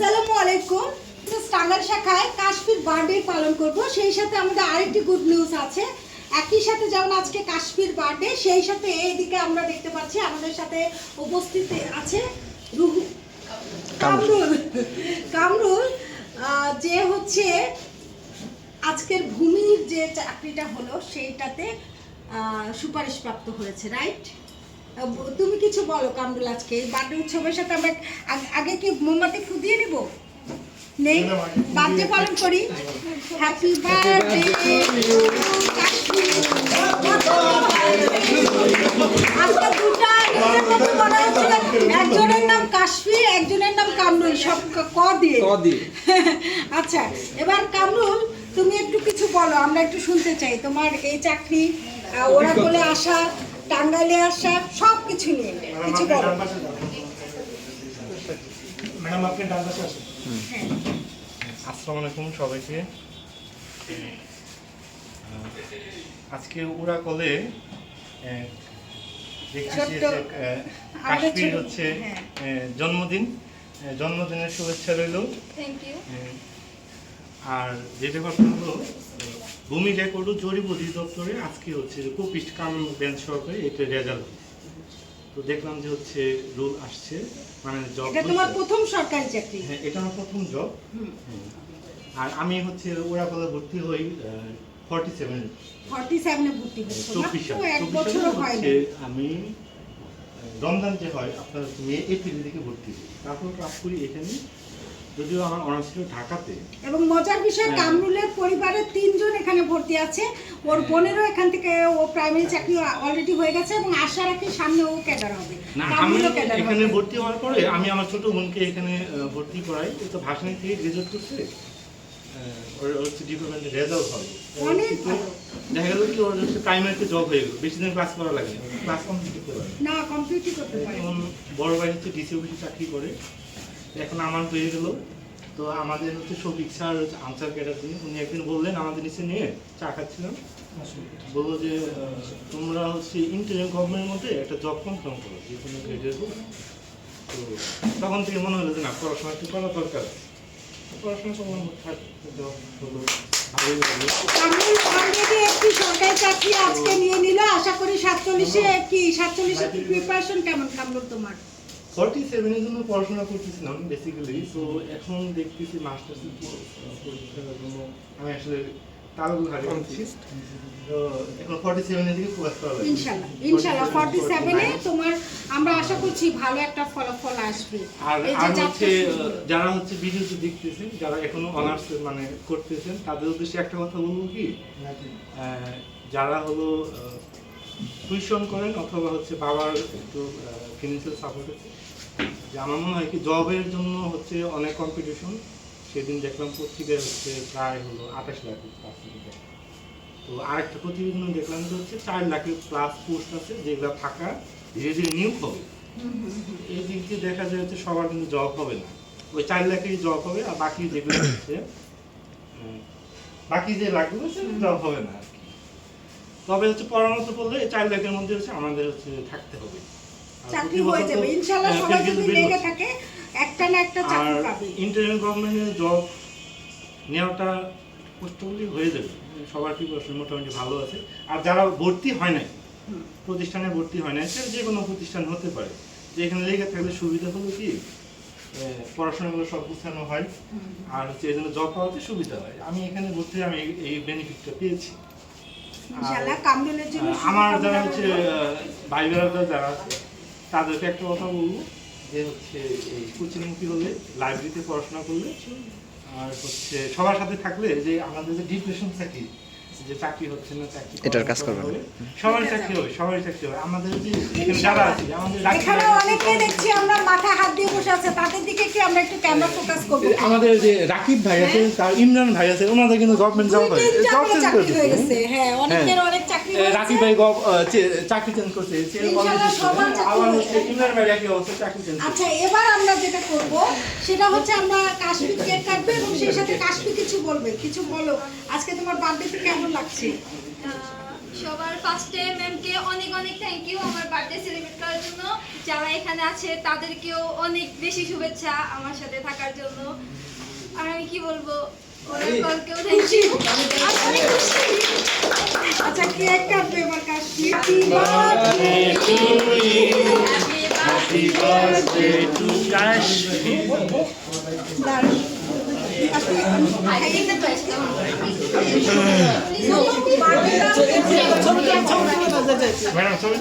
আসসালামু আলাইকুম। টাঙ্গাইল শাখায় কাশ্মীর বার্থডে পালন করব। সেই সাথে আমাদের আরেকটি গুড নিউজ আছে। একই সাথে যেমন আজকে কাশ্মীর বার্থডে, সেই সাথে এইদিকে আমরা দেখতে পাচ্ছি আমাদের সাথে উপস্থিত আছে রুহু কামরুল। কামরুল যে হচ্ছে আজকের ভূমির যে চাকরিটা হলো, সেইটাতে সুপারিশপ্রাপ্ত হয়েছে রাইট তুমি কিছু বলো কামরুল আজকে বার্থডে উৎসবের সাথে আমরা আগে কি মোমবাতি ফুদিয়ে নিব? নেই? বার্থডে পালন করি? হ্যাপি বার্থডে আজকে দুটা মনে একজনের নাম কাশ্মীর একজনের নাম কামরুল সব ক- ক দিয়ে। আচ্ছা এবার কামরুল তুমি একটু কিছু বলো আমরা একটু শুনতে চাই। তোমার এই চাকরি আহ, ওরা বলে আসা টাঙ্গাইলে আসা সব কিছু নিয়ে কিছু বলো ম্যাডাম আপনি ডান পাশে আসুন। হ্যাঁ। আসসালামু আলাইকুম সবাইকে। আজকে উড়া কলে কাশ্মীর হচ্ছে হ্যাঁ। জন্মদিন। জন্মদিনের শুভেচ্ছা রইল। থ্যাংক ইউ আর যেটা কথা হলো ভূমি রেকর্ড ও জরিপ অধিদপ্তরে আজকে হচ্ছে যে কোপিস্ট কাম বেঞ্চ সরকারি এটা রেজাল্ট তো দেখলাম যে হচ্ছে রুল আসছে মানে জব এটা তোমার প্রথম সরকারি চাকরি? হ্যাঁ এটা আমার প্রথম জব আর আমি হচ্ছে ওরা কলে ভর্তি হই ফর্টি সেভেন ফর্টি সেভেনে ভর্তি চব্বিশ হচ্ছে আমি রমজান যে হয় আপনার হচ্ছে মে এপ্রিল দিকে ভর্তি হই। তারপর ক্লাস করি এখানে। যদিও আমার অনার্স ছিল ঢাকাতে। এবং মজার বিষয় হ্যাঁ। কামরুলের পরিবারের তিনজন এখানে ভর্তি আছে। ওর বোনেরও এখান থেকে ও প্রাইমারি চাকরি অলরেডি হয়ে গেছে এবং আশা রাখি সামনে ও ক্যাডার হবে। না আমি এখানে ভর্তি হওয়ার পরে আমি আমার ছোট বোনকে এখানে ভর্তি করাই। ও তো ভাষণী থেকে গ্রাজুয়েট করছে। ওর হচ্ছে ডিপার্টমেন্টে রেজাল্ট হবে। অনেক দেখা গেল কি ওর হচ্ছে প্রাইমারিতে জব হয়ে গেল। বেশি দিন ক্লাস করা লাগে ক্লাস কমপ্লিট করতে পারে না কমপ্লিটই করতে পারে বড় ভাই হচ্ছে ডিসি অফিসে চাকরি করে। এখন আমার হয়ে গেল তো আমাদের হচ্ছে শফিক স্যার আনসার দিয়ে উনি একদিন বললেন আমাদের নিচে নিয়ে চা খাচ্ছিলাম। বলল যে তোমরা হচ্ছে ইন্টারিয়াম গভর্নমেন্টের মধ্যে একটা জব কনফার্ম করো যে কোনো গ্রেডের তো তখন থেকে মনে হলো যে না পড়াশোনা একটু করা দরকার। পড়াশোনা হলো একটি সরকারি চাকরি আজকে নিয়ে নিল আশা করি সাতচল্লিশে কি সাতচল্লিশে প্রিপারেশন কেমন কামরুল তোমার? ফর্টি সেভেনের জন্য পড়াশোনা করতেছিলাম বেসিক্যালি তো এখন দেখতেছি মাস্টার্স পরীক্ষার জন্য আমি আসলে তালগুলো হারিয়েছি তো এখন ফর্টি সেভেনের দিকে ফোকাস করা লাগবে। ইনশাল্লাহ ইনশাল্লাহ ফর্টি সেভেনে তোমার আমরা আশা করছি ভালো একটা ফলাফল আসবে। আর আর হচ্ছে যারা হচ্ছে ভিডিওতে দেখতেছেন যারা এখনও অনার্স মানে করতেছেন তাদের উদ্দেশ্যে একটা কথা বলব কি? আহ, যারা হলো টিউশন করেন অথবা হচ্ছে বাবার একটু ফিনান্সিয়াল সাপোর্ট আছে। যে আমার মনে হয় কি জবের জন্য হচ্ছে অনেক কম্পিটিশন সেদিন দেখলাম পত্রিকায় হচ্ছে প্রায় হলো আঠাশ লাখ প্লাস তো আরেকটা প্রতিবেদন দেখলাম যে হচ্ছে চার লাখের প্লাস পোস্ট আছে যেগুলো ফাঁকা ধীরে ধীরে নিয়োগ হবে। এই দিক দিয়ে দেখা যায় হচ্ছে সবার কিন্তু জব হবে না। ওই চার লাখেরই জব হবে আর বাকি যেগুলো হচ্ছে বাকি যে লাগবে লাখগুলো জব হবে না আর কি। তবে হচ্ছে পরামর্শ করলে এই চার লাখের মধ্যে হচ্ছে আমাদের হচ্ছে থাকতে হবে। চাকরি হয়ে যাবে। ইনশাল্লাহ আহ, সবাই যদি লেগে থাকে একটা না একটা চাকরি পাবে। ইন্টারভিউ গভর্নমেন্টের জব নেওয়াটা কষ্টগুলি হয়ে যাবে। সবার প্রিপারেশন মোটামুটি ভালো আছে। আর যারা ভর্তি হয় নাই প্রতিষ্ঠানে ভর্তি হয় নাই সে যে কোনো প্রতিষ্ঠান হতে পারে। যে এখানে লেগে থাকলে সুবিধা হলো কি পড়াশোনাগুলো সব গুছানো হয়। আর হচ্ছে এই জন্য জব পাওয়াতে সুবিধা হয়। আমি এখানে ভর্তি হয়ে আমি এই- এই বেনিফিটটা পেয়েছি। ইনশাল্লাহ কামরুলের জন্য আমার যারা হচ্ছে ভাই বেড়াদা যারা আছে তাদেরকে একটা কথা বলব যে হচ্ছে এই কোচিংমুখী হলে লাইব্রেরিতে পড়াশোনা করলে আর হচ্ছে সবার সাথে থাকলে যে আমাদের যে ডিপ্রেশন থাকে যে চাকরি হচ্ছে না চাকরি এটার কাজ। সবার চাকরি হবে সবারই চাকরি হবে। আমাদের যে এখানে যারা আছে আমাদের এখানে অনেকে দেখছি আমরা মাথা হাত দিয়ে বসে আছে তাদের দিকে কি আমরা একটু ক্যামেরা ফোকাস করব? আমাদের যে রাকিব ভাই আছে তার ইমরান ভাই আছে ওনাদের কিন্তু গভর্নমেন্ট জব হয় জব চাকরি হয়ে গেছে। হ্যাঁ। অনেকের অনেক রাখি ভাই চাকরি চেঞ্জ করছে আবার হচ্ছে ইমরান ভাই একই অবস্থা চাকরি চেঞ্জ আচ্ছা এবার আমরা যেটা করব সেটা হচ্ছে আমরা কাশ্মীর কেক কাটবে এবং সেই সাথে কাশ্মীর কিছু বলবে কিছু বলো। আজকে তোমার বার্থডে কেমন লাগছে? সবার ফার্স্টে ম্যামকে অনেক অনেক থ্যাংক ইউ আমার বার্থডে সেলিব্রেট করার জন্য। যারা এখানে আছে তাদেরকেও অনেক বেশি শুভেচ্ছা আমার সাথে থাকার জন্য। আর আমি কি বলব? আচ্ছা কেক কাটবে আমার কাছে happy birthday to Kashi madam ছবি